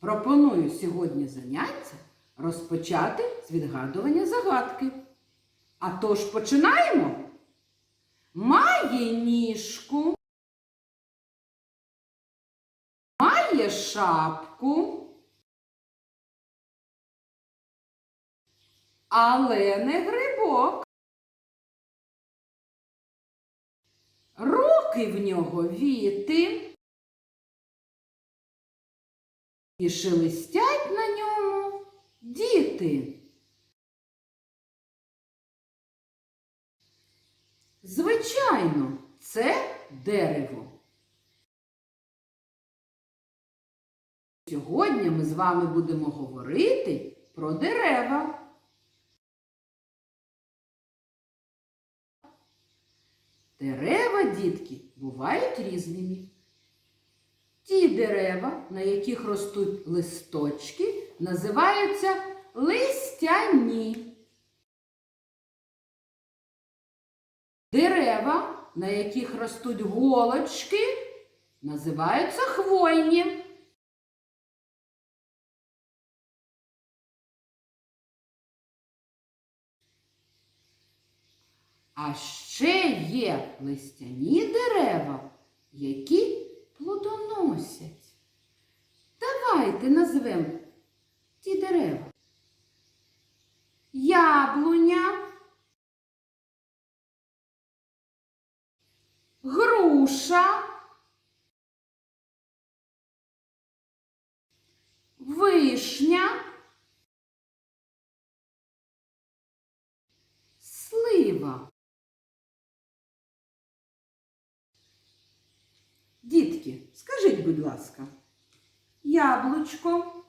Пропоную сьогодні заняття розпочати з відгадування загадки. А тож починаємо. Має ніжку, має шапку, але не грибок. Руки в нього віти. І шелестять на ньому діти. Звичайно, це дерево. Сьогодні ми з вами будемо говорити про дерева. Дерева, дітки, бувають різними. Ті дерева, на яких ростуть листочки, називаються листяні. Дерева, на яких ростуть голочки, називаються хвойні. А ще є листяні дерева, які плодоносять. Давайте назвемо ті дерева. Яблуня, груша, вишня, слива. Дітки, скажіть, будь ласка, яблучко,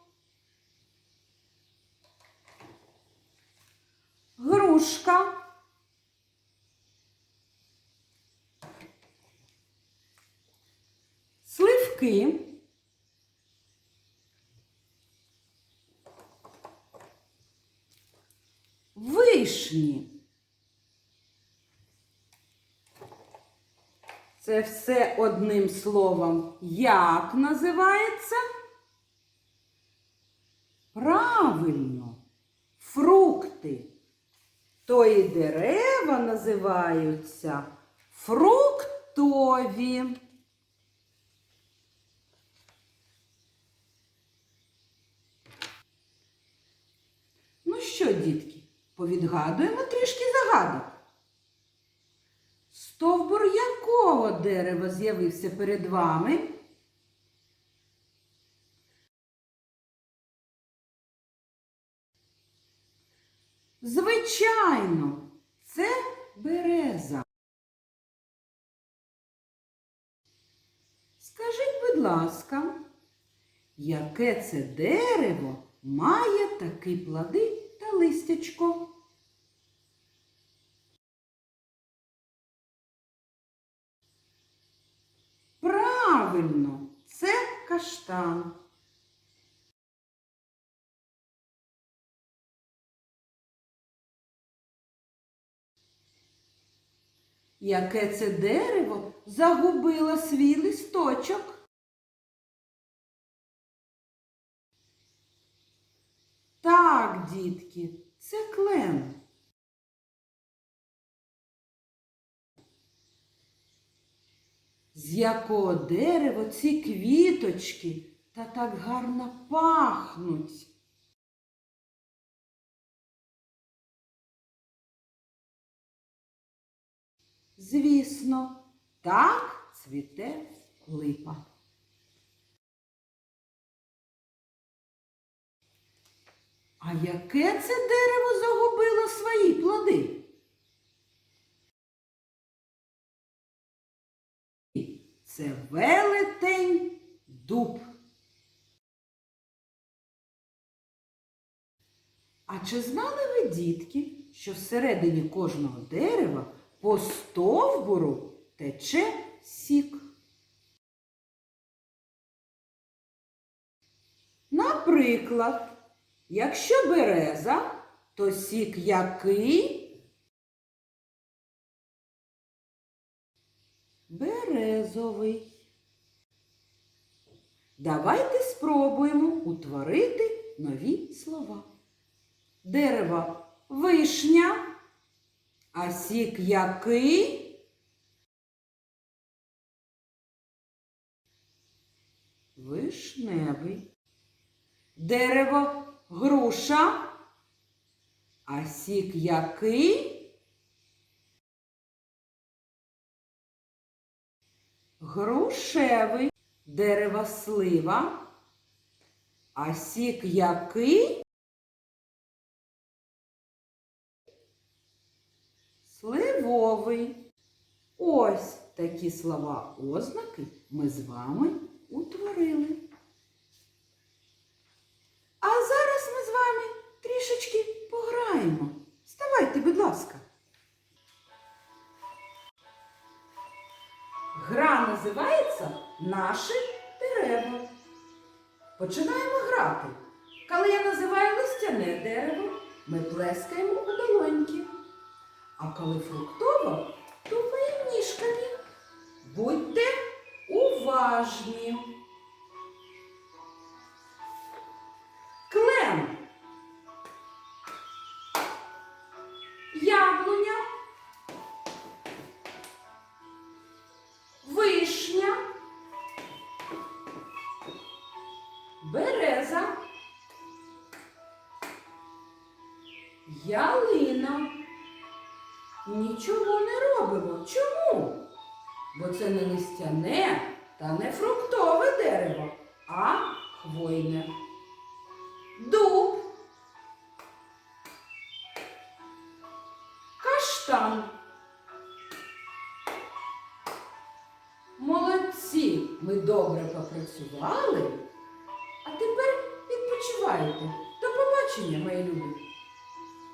грушка, сливки, Це все одним словом. Як називається? Правильно, фрукти. То і дерева називаються фруктові. Ну що, дітки, повідгадуємо трішки загадок. Стовбур якого дерева з'явився перед вами? Звичайно, це береза. Скажіть, будь ласка, яке це дерево має такі плоди та листячко? Правильно, це каштан. Яке це дерево загубило свій листочок? Так, дітки, це клен. З якого дерева ці квіточки та так гарно пахнуть. Звісно, так цвіте липа. А яке це дерево загубило свої плоди? Це велетень дуб. А чи знали ви, дітки, що всередині кожного дерева по стовбуру тече сік? Наприклад, якщо береза, то сік який? Березовий. Давайте спробуємо утворити нові слова. Дерево вишня, а сік який? Вишневий. Дерево груша, а сік який? Грушевий. Дерево слива, а сік який? Сливовий. Ось такі слова ознаки ми з вами утворили. А зараз ми з вами трішечки пограємо. Наші дерева. Починаємо грати. Коли я називаю листяне дерево, ми плескаємо у долоньки. А коли фруктово, то ніжками. Будьте уважні. Ялина. Нічого не робимо. Чому? Бо це не листяне та не фруктове дерево, а хвойне. Дуб. Каштан. Молодці, ми добре попрацювали. А тепер відпочивайте. До побачення, мої любі.